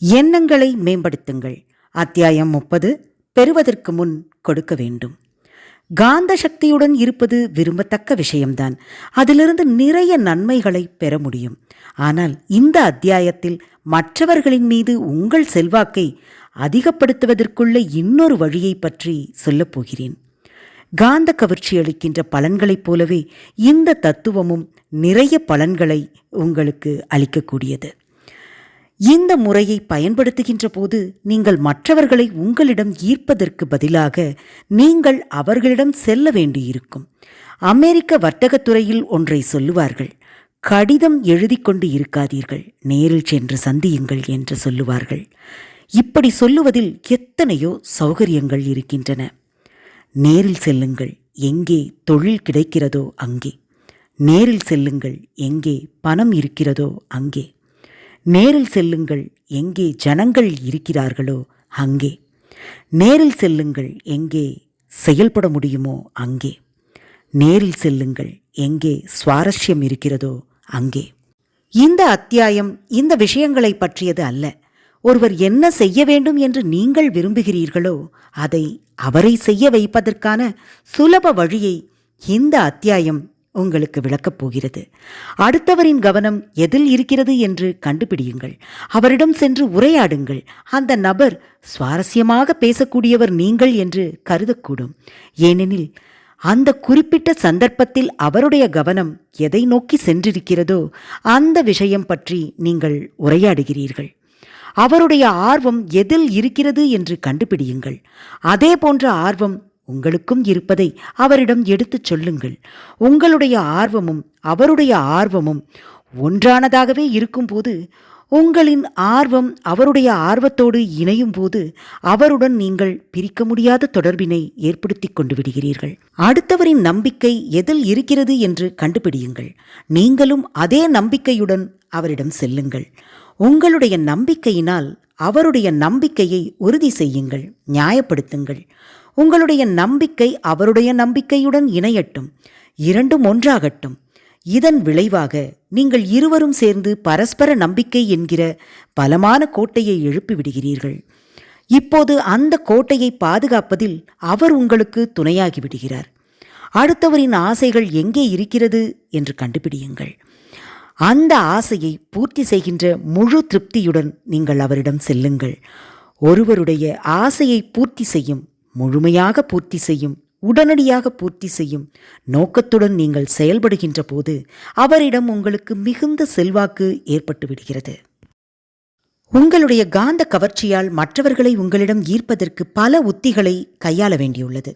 எண்ணங்களை மேம்படுத்துங்கள். அத்தியாயம் முப்பது பெறுவதற்கு முன் கொடுக்க வேண்டும். காந்த சக்தியுடன் இருப்பது விரும்பத்தக்க விஷயம்தான். அதிலிருந்து நிறைய நன்மைகளை பெற முடியும். ஆனால் இந்த அத்தியாயத்தில் மற்றவர்களின் மீது உங்கள் செல்வாக்கை அதிகப்படுத்துவதற்குள்ள இன்னொரு வழியை பற்றி சொல்லப்போகிறேன் காந்த கவர்ச்சி அளிக்கின்ற பலன்களைப் போலவே இந்த தத்துவமும் நிறைய பலன்களை உங்களுக்கு அளிக்கக்கூடியது. இந்த முறையை பயன்படுத்துகின்ற போது நீங்கள் மற்றவர்களை உங்களிடம் ஈர்ப்பதற்கு பதிலாக நீங்கள் அவர்களிடம் செல்ல வேண்டியிருக்கும். அமெரிக்க வர்த்தகத் துறையில் ஒன்றை சொல்லுவார்கள் கடிதம் எழுதி கொண்டு இருக்காதீர்கள் நேரில் சென்று சந்தியுங்கள் என்று சொல்லுவார்கள். இப்படி சொல்லுவதில் எத்தனையோ சௌகரியங்கள் இருக்கின்றன. நேரில் செல்லுங்கள் எங்கே தொழில் கிடைக்கிறதோ அங்கே. நேரில் செல்லுங்கள் எங்கே பணம் இருக்கிறதோ அங்கே. நேரில் செல்லுங்கள். எங்கே ஜனங்கள் இருக்கிறார்களோ அங்கே. நேரில் செல்லுங்கள். எங்கே செயல்பட முடியுமோ அங்கே. நேரில் செல்லுங்கள். எங்கே சுவாரஸ்யம் இருக்கிறதோ அங்கே. இந்த அத்தியாயம் இந்த விஷயங்களை பற்றியது அல்ல. ஒருவர் என்ன செய்ய வேண்டும் என்று நீங்கள் விரும்புகிறீர்களோ அதை அவரை செய்ய வைப்பதற்கான சுலப வழியை இந்த அத்தியாயம் உங்களுக்கு விளக்கப் போகிறது. அடுத்தவரின் கவனம் எதில் இருக்கிறது என்று கண்டுபிடியுங்கள். அவரிடம் சென்று உரையாடுங்கள். அந்த நபர் சுவாரஸ்யமாக பேசக்கூடியவர் நீங்கள் என்று கருதக்கூடும். ஏனெனில் அந்த குறிப்பிட்ட சந்தர்ப்பத்தில் அவருடைய கவனம் எதை நோக்கி சென்றிருக்கிறதோ அந்த விஷயம் பற்றி நீங்கள் உரையாடுகிறீர்கள். அவருடைய ஆர்வம் எதில் இருக்கிறது என்று கண்டுபிடியுங்கள். அதே போன்ற ஆர்வம் உங்களுக்கும் இருப்பதை அவரிடம் எடுத்துச் சொல்லுங்கள். உங்களுடைய ஆர்வமும் அவருடைய ஆர்வமும் ஒன்றானதாகவே இருக்கும்போது உங்களின் ஆர்வம் அவருடைய ஆர்வத்தோடு இணையும் போது அவருடன் நீங்கள் பிரிக்க முடியாத தொடர்பினை ஏற்படுத்திக் கொண்டு விடுகிறீர்கள். அடுத்தவரின் நம்பிக்கை எதில் இருக்கிறது என்று கண்டுபிடியுங்கள். நீங்களும் அதே நம்பிக்கையுடன் அவரிடம் செல்லுங்கள். உங்களுடைய நம்பிக்கையினால் அவருடைய நம்பிக்கையை உறுதி செய்யுங்கள். நியாயப்படுத்துங்கள். உங்களுடைய நம்பிக்கை அவருடைய நம்பிக்கையுடன் இணையட்டும். இரண்டும் ஒன்றாகட்டும். இதன் விளைவாக நீங்கள் இருவரும் சேர்ந்து பரஸ்பர நம்பிக்கை என்கிற பலமான கோட்டையை எழுப்பி விடுகிறீர்கள். இப்போது அந்த கோட்டையை பாதுகாப்பதில் அவர் உங்களுக்கு துணையாகி விடுகிறார். அடுத்தவரின் ஆசைகள் எங்கே இருக்கிறது என்று கண்டுபிடியுங்கள். அந்த ஆசையை பூர்த்தி செய்கின்ற முழு திருப்தியுடன் நீங்கள் அவரிடம் செல்லுங்கள். ஒருவருடைய ஆசையை பூர்த்தி செய்யும் முழுமையாக பூர்த்தி செய்யும் உடனடியாக பூர்த்தி செய்யும் நோக்கத்துடன் நீங்கள் செயல்படுகின்ற போது அவரிடம் உங்களுக்கு மிகுந்த செல்வாக்கு ஏற்பட்டு விடுகிறது. உங்களுடைய காந்த கவர்ச்சியால் மற்றவர்களை உங்களிடம் ஈர்ப்பதற்கு பல உத்திகளை கையாள வேண்டியுள்ளது.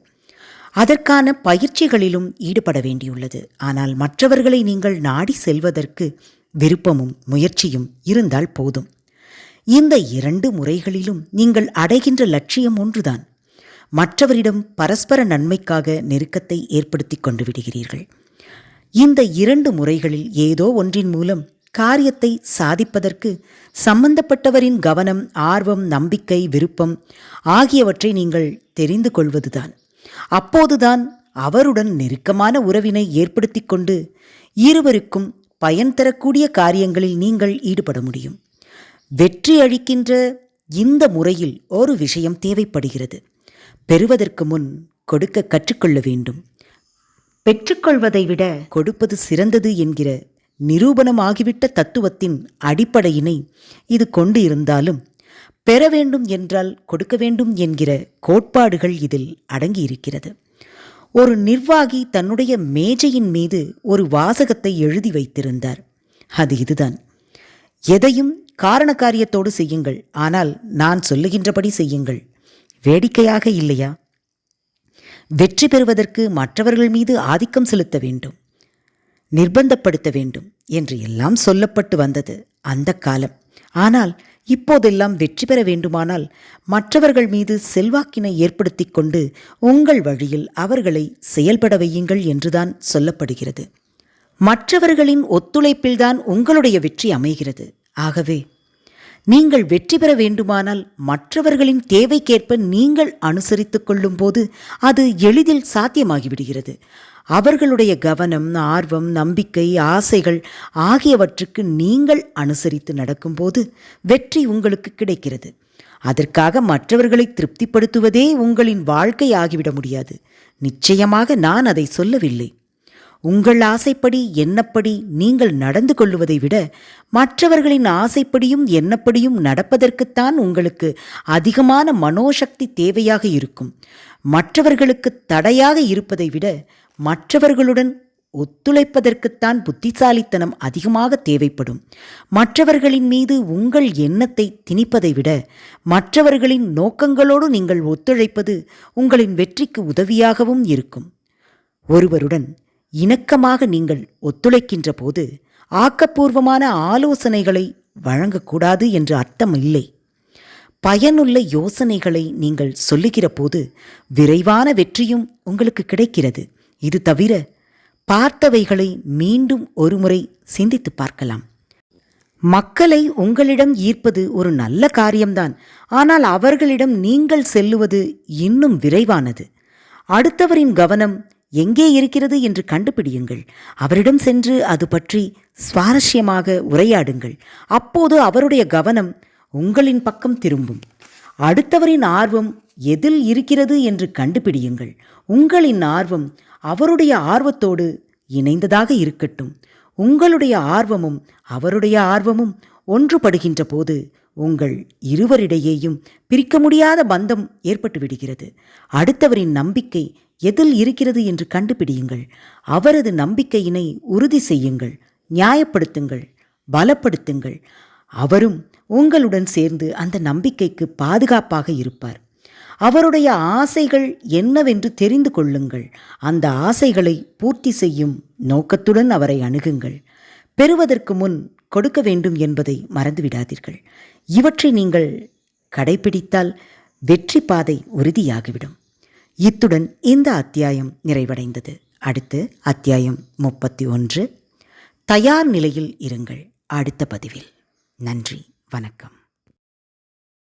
அதற்கான பயிற்சிகளிலும் ஈடுபட வேண்டியுள்ளது. ஆனால் மற்றவர்களை நீங்கள் நாடி செல்வதற்கு விருப்பமும் முயற்சியும் இருந்தால் போதும். இந்த இரண்டு முறைகளிலும் நீங்கள் அடைகின்ற லட்சியம் ஒன்றுதான். மற்றவரிடம் பரஸ்பர நன்மைக்காக நெருக்கத்தை ஏற்படுத்தி கொண்டு விடுகிறீர்கள். இந்த இரண்டு முறைகளில் ஏதோ ஒன்றின் மூலம் காரியத்தை சாதிப்பதற்கு சம்பந்தப்பட்டவரின் கவனம் ஆர்வம் நம்பிக்கை விருப்பம் ஆகியவற்றை நீங்கள் தெரிந்து கொள்வதுதான். அப்போதுதான் அவருடன் நெருக்கமான உறவினை ஏற்படுத்தி கொண்டு இருவருக்கும் பயன் தரக்கூடிய காரியங்களில் நீங்கள் ஈடுபட முடியும். வெற்றி அளிக்கின்ற இந்த முறையில் ஒரு விஷயம் தேவைப்படுகிறது. பெறுவதற்கு முன் கொடுக்க கற்றுக்கொள்ள வேண்டும். பெற்றுக்கொள்வதை விட கொடுப்பது சிறந்தது என்கிற நிரூபணமாகிவிட்ட தத்துவத்தின் அடிப்படையினை இது கொண்டு இருந்தாலும் பெற வேண்டும் என்றால் கொடுக்க வேண்டும் என்கிற கோட்பாடுகள் இதில் அடங்கியிருக்கிறது. ஒரு நிர்வாகி தன்னுடைய மேஜையின் மீது ஒரு வாசகத்தை எழுதி வைத்திருந்தார். அது இதுதான். எதையும் காரண காரியத்தோடு செய்யுங்கள். ஆனால் நான் சொல்லுகின்றபடி செய்யுங்கள். வேடிக்கையாக இல்லையா? வெற்றி பெறுவதற்கு மற்றவர்கள் மீது ஆதிக்கம் செலுத்த வேண்டும் நிர்பந்தப்படுத்த வேண்டும் என்று எல்லாம் சொல்லப்பட்டு வந்தது அந்த காலம். ஆனால் இப்போதெல்லாம் வெற்றி பெற வேண்டுமானால் மற்றவர்கள் மீது செல்வாக்கினை ஏற்படுத்தி கொண்டு உங்கள் வழியில் அவர்களை செயல்பட வையுங்கள் என்றுதான் சொல்லப்படுகிறது. மற்றவர்களின் ஒத்துழைப்பில்தான் உங்களுடைய வெற்றி அமைகிறது. ஆகவே நீங்கள் வெற்றி பெற வேண்டுமானால் மற்றவர்களின் தேவைக்கேற்ப நீங்கள் அனுசரித்துக் கொள்ளும்போது அது எளிதில் சாத்தியமாகிவிடுகிறது. அவர்களுடைய கவனம் ஆர்வம் நம்பிக்கை ஆசைகள் ஆகியவற்றுக்கு நீங்கள் அனுசரித்து நடக்கும்போது வெற்றி உங்களுக்கு கிடைக்கிறது. அதற்காக மற்றவர்களை திருப்திப்படுத்துவதே உங்களின் வாழ்க்கை ஆகிவிட முடியாது. நிச்சயமாக நான் அதை சொல்லவில்லை. உங்கள் ஆசைப்படி என்னப்படி நீங்கள் நடந்து கொள்வதை விட மற்றவர்களின் ஆசைப்படியும் என்னப்படியும் நடப்பதற்குத்தான் உங்களுக்கு அதிகமான மனோசக்தி தேவையாக இருக்கும். மற்றவர்களுக்கு தடையாக இருப்பதை விட மற்றவர்களுடன் ஒத்துழைப்பதற்குத்தான் புத்திசாலித்தனம் அதிகமாக தேவைப்படும். மற்றவர்களின் மீது உங்கள் எண்ணத்தை திணிப்பதை விட மற்றவர்களின் நோக்கங்களோடு நீங்கள் ஒத்துழைப்பது உங்களின் வெற்றிக்கு உதவியாகவும் இருக்கும். ஒருவருடன் இணக்கமாக நீங்கள் ஒத்துழைக்கின்ற போது ஆக்கப்பூர்வமான ஆலோசனைகளை வழங்கக்கூடாது என்று அர்த்தம் இல்லை. பயனுள்ள யோசனைகளை நீங்கள் சொல்லுகிற போது விரைவான வெற்றியும் உங்களுக்கு கிடைக்கிறது. இது தவிர பார்த்தவைகளை மீண்டும் ஒருமுறை சிந்தித்து பார்க்கலாம். மக்களை உங்களிடம் ஈர்ப்பது ஒரு நல்ல காரியம்தான். ஆனால் அவர்களிடம் நீங்கள் செல்லுவது இன்னும் விரைவானது. அடுத்தவரின் கவனம் எங்கே இருக்கிறது என்று கண்டுபிடியுங்கள். அவரிடம் சென்று அது பற்றி சுவாரஸ்யமாக உரையாடுங்கள். அப்போது அவருடைய கவனம் உங்களின் பக்கம் திரும்பும். அடுத்தவரின் ஆர்வம் எதில் இருக்கிறது என்று கண்டுபிடியுங்கள். உங்களின் ஆர்வம் அவருடைய ஆர்வத்தோடு இணைந்ததாக இருக்கட்டும். உங்களுடைய ஆர்வமும் அவருடைய ஆர்வமும் ஒன்றுபடுகின்ற போது உங்கள் இருவரிடையேயும் பிரிக்க முடியாத பந்தம் ஏற்பட்டு விடுகிறது அடுத்தவரின் நம்பிக்கை எதில் இருக்கிறது என்று கண்டுபிடியுங்கள். அவரது நம்பிக்கையினை உறுதி செய்யுங்கள். நியாயப்படுத்துங்கள். பலப்படுத்துங்கள். அவரும் உங்களுடன் சேர்ந்து அந்த நம்பிக்கைக்கு பாதுகாப்பாக இருப்பார். அவருடைய ஆசைகள் என்னவென்று தெரிந்து கொள்ளுங்கள். அந்த ஆசைகளை பூர்த்தி செய்யும் நோக்கத்துடன் அவரை அணுகுங்கள். பெறுவதற்கு முன் கொடுக்க வேண்டும் என்பதை மறந்துவிடாதீர்கள். இவற்றை நீங்கள் கடைபிடித்தால் வெற்றி பாதை உறுதியாகிவிடும். இத்துடன் இந்த அத்தியாயம் நிறைவடைந்தது. அடுத்து அத்தியாயம் முப்பத்தி ஒன்று. தயார் நிலையில் இருங்கள். அடுத்த பதிவில். நன்றி. வணக்கம்.